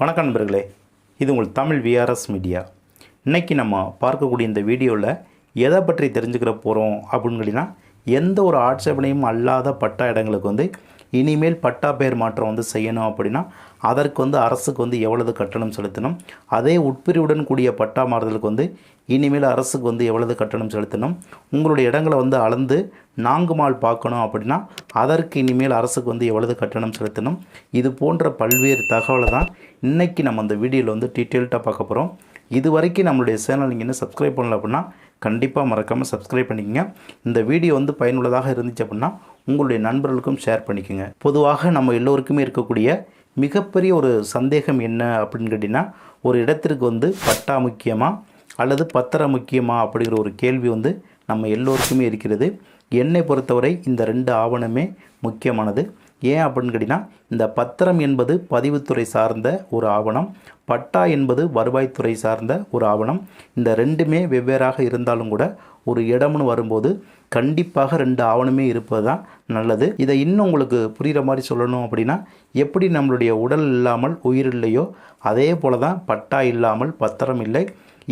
வணக்கம் நண்பர்களே. இது உங்கள் தமிழ் விஆர்எஸ் மீடியா இன்றைக்கி நம்ம பார்க்கக்கூடிய இந்த வீடியோவில் எதை பற்றி தெரிஞ்சுக்கிற போகிறோம் அப்படின்னு கேட்டிங்கன்னா எந்த ஒரு ஆட்சேபனையும் அல்லாத பட்டா இடங்களுக்கு வந்து இனிமேல் பட்டா பெயர் மாற்றம் வந்து செய்யணும் அப்படின்னா அதற்கு வந்து அரசுக்கு வந்து எவ்வளவு கட்டணம் செலுத்தணும்? அதே உட்பிரிவுடன் கூடிய பட்டா மாறுதலுக்கு வந்து இனிமேல் அரசுக்கு வந்து எவ்வளவு கட்டணம் செலுத்தணும்? உங்களுடைய இடங்களை வந்து அளந்து நான்கு மால் பார்க்கணும் அப்படின்னா அதற்கு இனிமேல் அரசுக்கு வந்து எவ்வளவு கட்டணம் செலுத்தணும்? இது போன்ற பல்வேறு தகவலை தான் இன்றைக்கி நம்ம அந்த வீடியோவில் வந்து டீட்டெயில்டாக பார்க்க போகிறோம் இது வரைக்கும் நம்மளுடைய சேனல் நீங்கள் இன்னும் சப்ஸ்கிரைப் பண்ணல அப்படின்னா கண்டிப்பாக மறக்காமல் சப்ஸ்கிரைப் பண்ணிக்கங்க. இந்த வீடியோ வந்து பயனுள்ளதாக இருந்துச்சு அப்படின்னா உங்களுடைய நண்பர்களுக்கும் ஷேர் பண்ணிக்கோங்க. பொதுவாக நம்ம எல்லோருக்குமே இருக்கக்கூடிய மிகப்பெரிய ஒரு சந்தேகம் என்ன அப்படின்னு கேட்டிங்கன்னா ஒரு இடத்திற்கு வந்து பட்டா முக்கியமா அல்லது பத்திரம் முக்கியமா அப்படிங்கிற ஒரு கேள்வி வந்து நம்ம எல்லோருக்குமே இருக்கிறது. என்னை பொறுத்தவரை இந்த ரெண்டு ஆவணமே முக்கியமானது. ஏன் அப்படின்னு கேட்டிங்கன்னா இந்த பத்திரம் என்பது பதிவுத்துறை சார்ந்த ஒரு ஆவணம் பட்டா என்பது வருவாய்த்துறை சார்ந்த ஒரு ஆவணம். இந்த ரெண்டுமே வெவ்வேறாக இருந்தாலும் கூட ஒரு இடம்னு வரும்போது கண்டிப்பாக ரெண்டு ஆவணமே இருப்பது தான் நல்லது. இதை இன்னும் உங்களுக்கு புரிகிற மாதிரி சொல்லணும் அப்படின்னா எப்படி நம்மளுடைய உடல் இல்லாமல் உயிர் இல்லையோ அதே போல தான் பட்டா இல்லாமல் பத்திரம் இல்லை.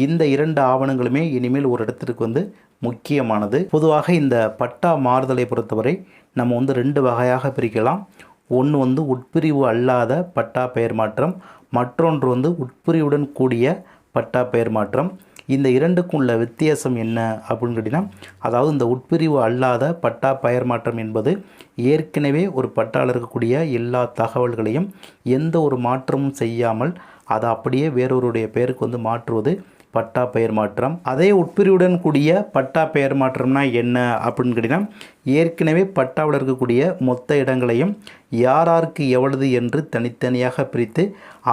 இந்த இரண்டு ஆவணங்களுமே இனிமேல் ஒரு இடத்திற்கு வந்து முக்கியமானது. பொதுவாக இந்த பட்டா மாறுதலை பொறுத்தவரை நம்ம வந்து ரெண்டு வகையாக பிரிக்கலாம். ஒன்று வந்து உட்பிரிவு அல்லாத பட்டா பெயர் மாற்றம் மற்றொன்று வந்து உட்பிரிவுடன் கூடிய பட்டா பெயர் மாற்றம். இந்த இரண்டுக்கும் உள்ள வித்தியாசம் என்ன அப்படின்னு கேட்டிங்கன்னா அதாவது இந்த உட்பிரிவு அல்லாத பட்டா பெயர் மாற்றம் என்பது ஏற்கனவே ஒரு பட்டாவில் இருக்கக்கூடிய எல்லா தகவல்களையும் எந்த ஒரு மாற்றமும் செய்யாமல் அதை அப்படியே வேறொருடைய பெயருக்கு வந்து மாற்றுவது பட்டா பெயர் மாற்றம். அதே உட்பிரிவுடன் கூடிய பட்டா பெயர் மாற்றம்னா என்ன அப்படின்னு கேட்டிங்கன்னா ஏற்கனவே பட்டாவில் இருக்கக்கூடிய மொத்த இடங்களையும் யாராருக்கு எவ்வளவு என்று தனித்தனியாக பிரித்து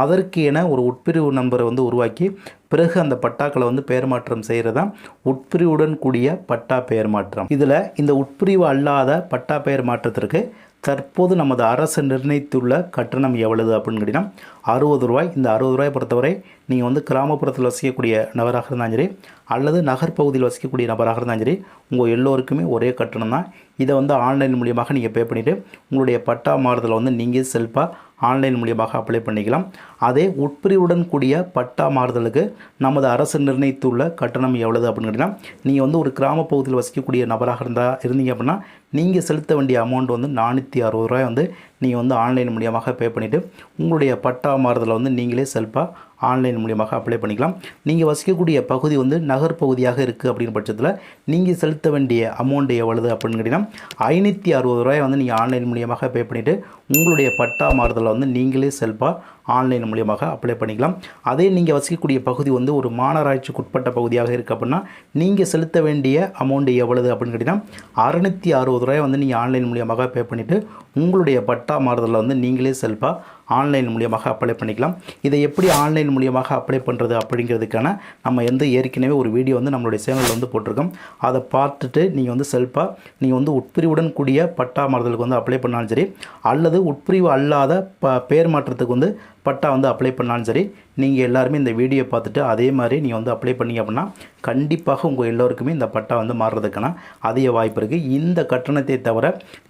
அதற்கு என ஒரு உட்பிரிவு நம்பரை வந்து உருவாக்கி பிறகு அந்த பட்டாக்களை வந்து பெயர் மாற்றம் செய்கிறது தான் உட்பிரிவுடன் கூடிய பட்டா பெயர் மாற்றம். இதில் இந்த உட்பிரிவு அல்லாத பட்டா பெயர் மாற்றத்திற்கு தற்போது நமது அரசு நிர்ணயித்துள்ள கட்டணம் எவ்வளவு அப்படின்னு கேட்டிங்கன்னா அறுபது ரூபாய். இந்த அறுபது ரூபாய் பொறுத்தவரை நீங்கள் வந்து கிராமப்புறத்தில் வசிக்கக்கூடிய நபராக இருந்தாலும் சரி அல்லது நகர்ப்பகுதியில் வசிக்கக்கூடிய நபராக இருந்தாலும் சரி உங்கள் எல்லோருக்குமே ஒரே கட்டணம் தான். இதை வந்து ஆன்லைன் மூலியமாக நீங்கள் பே பண்ணிவிட்டு உங்களுடைய பட்டா மாறுதலை வந்து நீங்கள் செல்ஃபாக ஆன்லைன் மூலியமாக அப்ளை பண்ணிக்கலாம். அதே உட்பிரிவுடன் கூடிய பட்டா மாறுதலுக்கு நமது அரசு நிர்ணயித்துள்ள கட்டணம் எவ்வளவு அப்படின்னு கேட்டிங்கன்னா நீங்கள் வந்து ஒரு கிராமப்பகுதியில் வசிக்கக்கூடிய நபராக இருந்தால் இருந்தீங்க அப்படின்னா நீங்கள் செலுத்த வேண்டிய அமௌண்ட் வந்து நானூற்றி அறுபது ரூபாய் வந்து நீங்கள் வந்து ஆன்லைன் மூலியமாக பே பண்ணிவிட்டு உங்களுடைய பட்டா மாறுதலை வந்து நீங்களே செல்ஃபாக ஆன்லைன் மூலியமாக அப்ளை பண்ணிக்கலாம். நீங்கள் வசிக்கக்கூடிய பகுதி வந்து நகர்ப்பகுதியாக இருக்குது அப்படிங்கிற பட்சத்தில் நீங்கள் செலுத்த வேண்டிய அமௌண்ட் எவ்வளவு அப்படின்னு கேட்டிங்கன்னா ஐநூற்றி அறுபது ரூபாய் வந்து நீங்கள் ஆன்லைன் மூலியமாக பே பண்ணிவிட்டு உங்களுடைய பட்டா மாறுதலை வந்து நீங்களே செல்ஃபாக ஆன்லைன் மூலியமாக அப்ளை பண்ணிக்கலாம். அதே நீங்கள் வசிக்கக்கூடிய பகுதி வந்து ஒரு மாநகராட்சிக்கு உட்பட்ட பகுதியாக இருக்குது அப்படின்னா நீங்கள் செலுத்த வேண்டிய அமௌண்ட் எவ்வளவு அப்படின்னு கேட்டிங்கன்னா அறுநூற்றி அறுபது ரூபாய் வந்து நீங்கள் ஆன்லைன் மூலியமாக பே பண்ணிவிட்டு உங்களுடைய பட்டா மாறுதலை வந்து நீங்களே செல்ஃபாக ஆன்லைன் மூலியமாக அப்ளை பண்ணிக்கலாம். இதை எப்படி ஆன்லைன் மூலியமாக அப்ளை பண்ணுறது அப்படிங்கிறதுக்கான நம்ம எந்த ஏற்கனவே ஒரு வீடியோ வந்து நம்மளுடைய சேனலில் வந்து போட்டிருக்கோம். அதை பார்த்துட்டு நீங்கள் வந்து செல்ஃபாக நீங்கள் வந்து உட்பிரிவுடன் கூடிய பட்டா மாறுதலுக்கு வந்து அப்ளை பண்ணாலும் சரி அல்லது உட்பிரிவு அல்லாத ப பேர் மாற்றத்துக்கு வந்து பட்டா வந்து அப்ளை பண்ணாலும் சரி நீங்கள் எல்லாருமே இந்த வீடியோ பார்த்துட்டு அதே மாதிரி நீங்கள் வந்து அப்ளை பண்ணீங்க அப்படின்னா கண்டிப்பாக உங்கள் எல்லோருக்குமே இந்த பட்டா வந்து மாறுறதுக்கான அதிக வாய்ப்பு இருக்குது இந்த கட்டணத்தை தவிர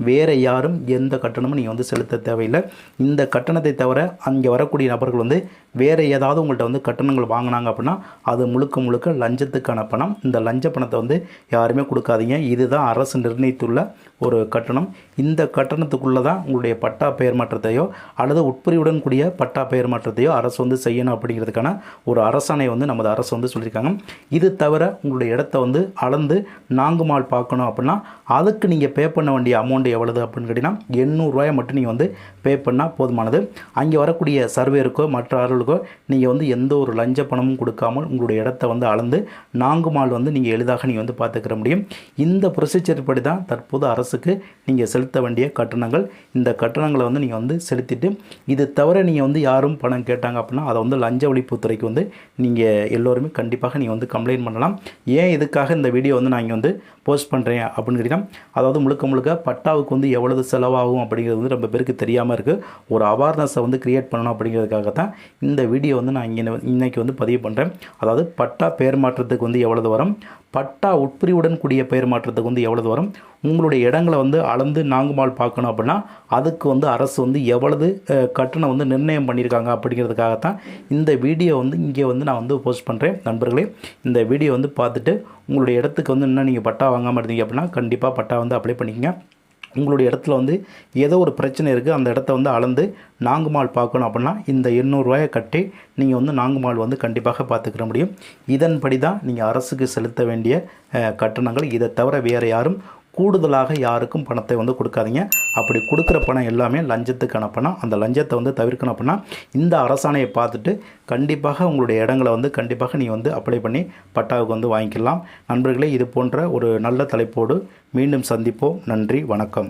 வேறு யாரும் எந்த கட்டணமும் நீங்கள் வந்து செலுத்த தேவையில்லை. இந்த கட்டணத்தை தவிர அங்கே வரக்கூடிய நபர்கள் வந்து வேறு ஏதாவது உங்கள்கிட்ட வந்து கட்டணங்கள் வாங்கினாங்க அப்படின்னா அது முழுக்க முழுக்க லஞ்சத்துக்கான பணம். இந்த லஞ்ச பணத்தை வந்து யாருமே கொடுக்காதீங்க. இதுதான் அரசு நிர்ணயித்துள்ள ஒரு கட்டணம். இந்த கட்டணத்துக்குள்ளே தான் உங்களுடைய பட்டா பெயர் மாற்றத்தையோ அல்லது உட்பிரிவுடன் கூடிய பட்டா பெயர் மாற்றத்தையோ அரசு வந்து செய்யணும் அப்படிங்கிறதுக்கான ஒரு அரசாணை வந்து நமது அரசு வந்து சொல்லியிருக்காங்க. இது தவிர உங்களுடைய இடத்த வந்து அளந்து நான்கு மால் பார்க்கணும் அப்படின்னா அதுக்கு நீங்கள் பே பண்ண வேண்டிய அமௌண்ட் எவ்வளவு அப்படின்னு கேட்டிங்கன்னா எண்ணூறுரூவாயை மட்டும் நீங்கள் வந்து பே பண்ணால் போதுமானது. அங்கே வரக்கூடிய சர்வேருக்கோ மற்ற ஆறுகளுக்கோ நீங்கள் வந்து எந்த ஒரு லஞ்ச பணமும் கொடுக்காமல் உங்களுடைய இடத்த வந்து அளந்து நான்கு மால் வந்து நீங்கள் எளிதாக நீங்கள் வந்து பார்த்துக்கிற முடியும். இந்த ப்ரொசீஜர் படி தான் தற்போது அரசு அரசுக்கு நீங்கள் செலுத்த வேண்டிய கட்டணங்கள். இந்த கட்டணங்களை வந்து நீங்கள் வந்து செலுத்திட்டு இது தவிர நீங்கள் வந்து யாரும் பணம் கேட்டாங்க அப்படின்னா அதை வந்து லஞ்ச ஒழிப்புத்துறைக்கு வந்து நீங்கள் எல்லோருமே கண்டிப்பாக நீங்கள் வந்து கம்ப்ளைண்ட் பண்ணலாம். ஏன் இதுக்காக இந்த வீடியோ வந்து நான் இங்கே வந்து போஸ்ட் பண்ணுறேன் அப்படின்னு கேட்டிங்கன்னா அதாவது முழுக்க முழுக்க பட்டாவுக்கு வந்து எவ்வளவு செலவாகும் அப்படிங்கிறது வந்து ரொம்ப பேருக்கு தெரியாமல் இருக்குது ஒரு அவேர்னஸை வந்து கிரியேட் பண்ணணும் அப்படிங்கிறதுக்காக தான் இந்த வீடியோ வந்து நான் இங்கே இன்னைக்கு வந்து பதிவு பண்ணுறேன் அதாவது பட்டா பேர் மாற்றத்துக்கு வந்து எவ்வளவு வரும்? பட்டா உட்பிரிவுடன் கூடிய பெயர் மாற்றத்துக்கு வந்து எவ்வளவு வரும் உங்களுடைய இடங்களை வந்து அளந்து நாங்குமாள் பார்க்கணும் அப்படின்னா அதுக்கு வந்து அரசு வந்து எவ்வளவு கட்டணம் வந்து நிர்ணயம் பண்ணியிருக்காங்க அப்படிங்கிறதுக்காகத்தான் இந்த வீடியோ வந்து இங்கே வந்து நான் வந்து போஸ்ட் பண்ணுறேன் நண்பர்களே இந்த வீடியோ வந்து பார்த்துட்டு உங்களுடைய இடத்துக்கு வந்து இன்னும் நீங்கள் பட்டா வாங்காமல் இருந்தீங்க அப்படின்னா கண்டிப்பாக பட்டா வந்து அப்ளை பண்ணிக்கங்க. உங்களுடைய இடத்துல வந்து ஏதோ ஒரு பிரச்சனை இருக்குது அந்த இடத்த வந்து அளந்து நாங்குமால் பார்க்கணும் அப்படின்னா இந்த எண்ணூறுரூவாயை கட்டி நீங்கள் வந்து நாங்குமால் வந்து கண்டிப்பாக பார்த்துக்கிற முடியும். இதன்படி தான் நீங்கள் அரசுக்கு செலுத்த வேண்டிய கட்டணங்கள். இதை தவிர வேறு யாரும் கூடுதலாக யாருக்கும் பணத்தை வந்து கொடுக்காதீங்க. அப்படி கொடுக்குற பணம் எல்லாமே லஞ்சத்துக்கான பணம். அந்த லஞ்சத்தை வந்து தவிர்க்கணும் அப்படின்னா இந்த அரசாணையை பார்த்துட்டு கண்டிப்பாக உங்களுடைய இடங்களை வந்து கண்டிப்பாக நீ வந்து அப்ளை பண்ணி பட்டாவுக்கு வந்து வாங்கிக்கலாம். நண்பர்களே இது போன்ற ஒரு நல்ல தலைப்போடு மீண்டும் சந்திப்போம். நன்றி வணக்கம்.